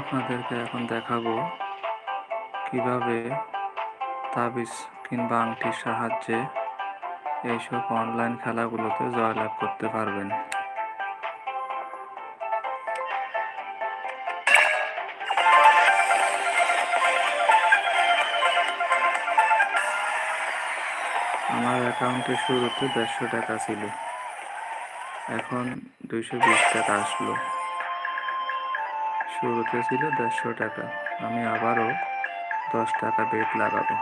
আপনাদেরকে এখন দেখাবো কীভাবে তাবিজ কিংবা আংটির সাহায্যে এইসব অনলাইন খেলাগুলোতে জয়লাভ করতে পারবেন। আমার অ্যাকাউন্টে শুরুতে দেড়শো টাকা ছিল। এখন দুইশো বিশ টাকা আসলো। শুরুতে ছিল দেড়শো টাকা। আমি আবারও দশ টাকা বেট লাগাবো।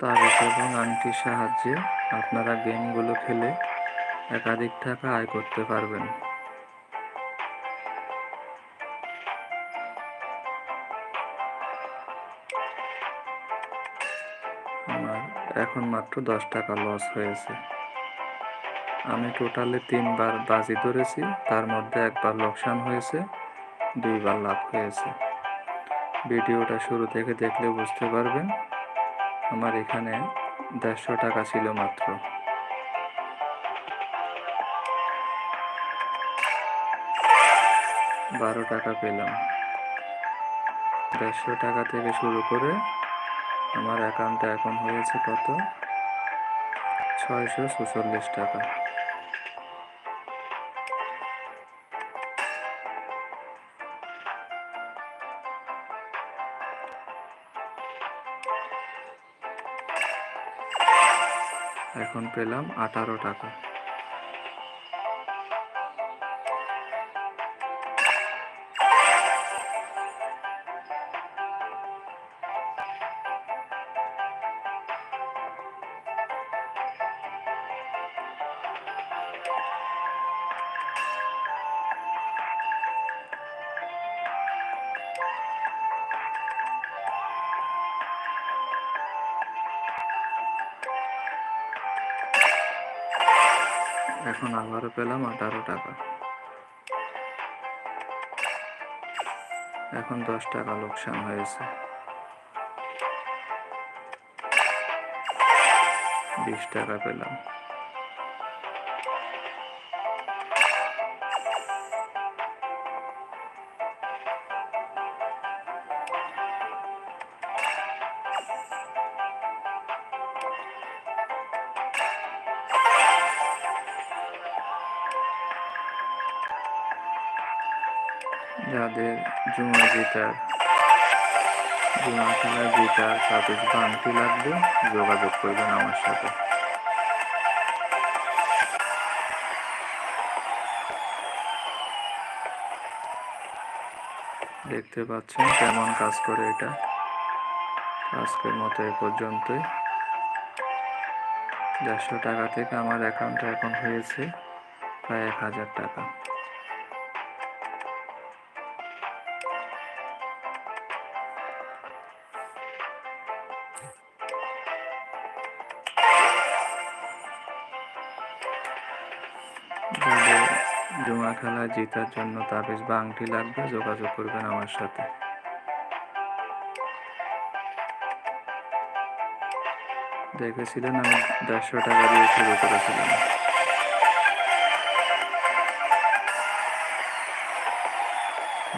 তাবিজ এবং আংটির সাহায্যে আপনারা গেমগুলো খেলে একাধিক টাকা আয় করতে পারবেন। আমার এখন মাত্র দশ টাকা লস হয়েছে। আমি টোটালে তিনবার বাজি ধরেছি, তার মধ্যে একবার লোকসান হয়েছে, দুইবার লাভ হয়েছে। ভিডিওটা শুরু থেকে দেখলে বুঝতে পারবেন, আমার এখানে দেড়শো টাকা ছিল মাত্র। বারো টাকা পেলাম। দেড়শো টাকা থেকে শুরু করে আমার অ্যাকাউন্টে এখন হয়েছে কত? ছয়শো ছচল্লিশ টাকা। এখন পেলাম আঠারো টাকা। এখন আবারও পেলাম আঠারো টাকা। এখন দশ টাকা লোকসান হয়েছে। বিশ টাকা পেলাম। যাদের জুমা গিটার, জুমা খেলার গিটার তাবিজ বাংটি লাগবে, যোগাযোগ করবেন আমার সাথে। দেখতে পাচ্ছেন কেমন কাজ করে এটা। আজকের মতো এ পর্যন্তই। দেড়শো টাকা থেকে আমার অ্যাকাউন্টে এখন হয়েছে প্রায় এক হাজার টাকা। জুয়া খেলা জেতার জন্য তাবিজ বা আংটি লাগবে, যোগাযোগ করবেন আমার সাথে। দেখেছিলেন আমি দেড়শো টাকা দিয়ে শুরু করেছিলাম।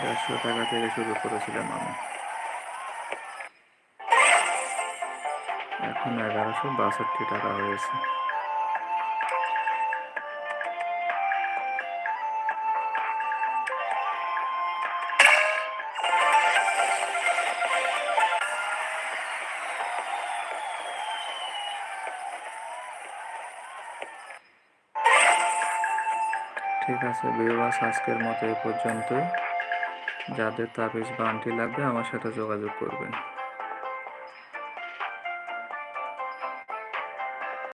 দেড়শো টাকা থেকে শুরু করেছিলাম আমি। এখন এগারোশো বাষট্টি টাকা হয়েছে। ঠিক আছে বিবাস আজকের মতো এ পর্যন্ত যাদের তাবিজ বানটি লাগবে, আমার সাথে যোগাযোগ করবেন।